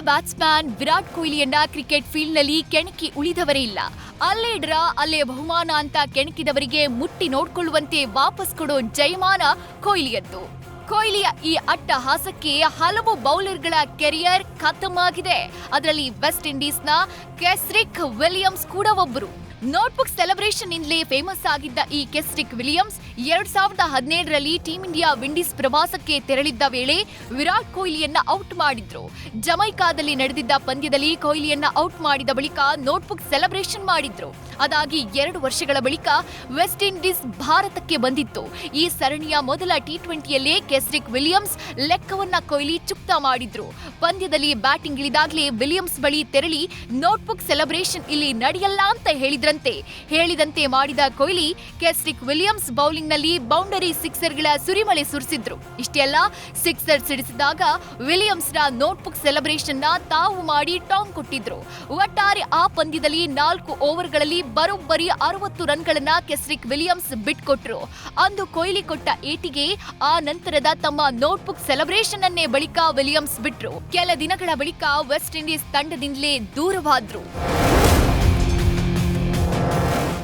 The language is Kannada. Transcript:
ಬ್ಯಾಟ್ಸ್ಮನ್ ವಿರಾಟ್ ಕೊಹ್ಲಿಯನ್ನ ಕ್ರಿಕೆಟ್ ಫೀಲ್ಡ್ನಲ್ಲಿ ಕೆಣಕಿ ಉಳಿದವರೇ ಇಲ್ಲ. ಅಲ್ಲೇ ಡ್ರಾ, ಅಲ್ಲೇ ಬಹುಮಾನ ಅಂತ ಕೆಣಕಿದವರಿಗೆ ಮುಟ್ಟಿ ನೋಡ್ಕೊಳ್ಳುವಂತೆ ವಾಪಸ್ ಕೊಡೋ ಜಯಮಾನ ಕೊಹ್ಲಿಯದ್ದು. ಕೊಹ್ಲಿಯ ಈ ಅಟ್ಟಹಾಸಕ್ಕೆ ಹಲವು ಬೌಲರ್ಗಳ ಕೆರಿಯರ್ ಖತಮ್ ಆಗಿದೆ ಅದರಲ್ಲಿ ವೆಸ್ಟ್ ಇಂಡೀಸ್ನ ಕೆಸ್ರಿಕ್ ವಿಲಿಯಮ್ಸ್ ಕೂಡ ಒಬ್ಬರು ನೋಟ್ಬುಕ್ ಸೆಲೆಬ್ರೇಷನ್ ಇಂದಲೇ ಫೇಮಸ್ ಆಗಿದ್ದ ಈ ಕೆಸ್ಟಿಕ್ ವಿಲಿಯಮ್ಸ್ ಎರಡ್ ಸಾವಿರದ ಹದಿನೇಳರಲ್ಲಿ ಟೀಂ ಇಂಡಿಯಾ ವಿಂಡೀಸ್ ಪ್ರವಾಸಕ್ಕೆ ತೆರಳಿದ್ದ ವೇಳೆ ವಿರಾಟ್ ಕೊಹ್ಲಿಯನ್ನ ಔಟ್ ಮಾಡಿದ್ರು. ಜಮೈಕಾದಲ್ಲಿ ನಡೆದಿದ್ದ ಪಂದ್ಯದಲ್ಲಿ ಕೊಹ್ಲಿಯನ್ನ ಔಟ್ ಮಾಡಿದ ಬಳಿಕ ನೋಟ್ಬುಕ್ ಸೆಲೆಬ್ರೇಷನ್ ಮಾಡಿದ್ರು. ಅದಾಗಿ ಎರಡು ವರ್ಷಗಳ ಬಳಿಕ ವೆಸ್ಟ್ ಇಂಡೀಸ್ ಭಾರತಕ್ಕೆ ಬಂದಿತ್ತು. ಈ ಸರಣಿಯ ಮೊದಲ ಟಿ ಟ್ವೆಂಟಿಯಲ್ಲೇ ಕೆಸ್ರಿಕ್ ವಿಲಿಯಮ್ಸ್ ಲೆಕ್ಕವನ್ನ ಕೊಹ್ಲಿ ಚುಕ್ತ ಮಾಡಿದ್ರು. ಪಂದ್ಯದಲ್ಲಿ ಬ್ಯಾಟಿಂಗ್ ಇಳಿದಾಗಲೇ ವಿಲಿಯಮ್ಸ್ ಬಳಿ ತೆರಳಿ ನೋಟ್ಬುಕ್ ಸೆಲೆಬ್ರೇಷನ್ ಇಲ್ಲಿ ನಡೆಯಲ್ಲ ಅಂತ ಹೇಳಿದ್ರಂತೆ. ಹೇಳಿದಂತೆ ಮಾಡಿದ ಕೊಹ್ಲಿ ಕೆಸ್ರಿಕ್ ವಿಲಿಯಮ್ಸ್ ಬೌಲಿಂಗ್ನಲ್ಲಿ ಬೌಂಡರಿ ಸಿಕ್ಸರ್ಗಳ ಸುರಿಮಳೆ ಸುರಿಸಿದ್ರು. ಇಷ್ಟೇ ಅಲ್ಲ ಸಿಕ್ಸರ್ ಸಿಡಿಸಿದಾಗ ವಿಲಿಯಮ್ಸ್ನ ನೋಟ್ಬುಕ್ ಸೆಲೆಬ್ರೇಷನ್ನ ತಾವು ಮಾಡಿ ಟಾಂಗ್ ಕೊಟ್ಟಿದ್ರು. ಒಟ್ಟಾರೆ ಆ ಪಂದ್ಯದಲ್ಲಿ ನಾಲ್ಕು ಓವರ್ಗಳಲ್ಲಿ ಬರೋಬ್ಬರಿ ಅರವತ್ತು ರನ್ಗಳನ್ನ ಕೆಸ್ರಿಕ್ ವಿಲಿಯಮ್ಸ್ ಬಿಟ್ಕೊಟ್ರು. ಅಂದು ಕೊಹ್ಲಿ ಕೊಟ್ಟ ಏಟಿಗೆ ಆ ನಂತರದ ತಮ್ಮ ನೋಟ್ಬುಕ್ ಸೆಲೆಬ್ರೇಷನ್ ಅನ್ನೇ ಬಳಿಕ ವಿಲಿಯಮ್ಸ್ ಬಿಟ್ರು. ಕೆಲ ದಿನಗಳ ಬಳಿಕ ವೆಸ್ಟ್ ಇಂಡೀಸ್ ತಂಡದಿಂದಲೇ ದೂರವಾದ್ರು.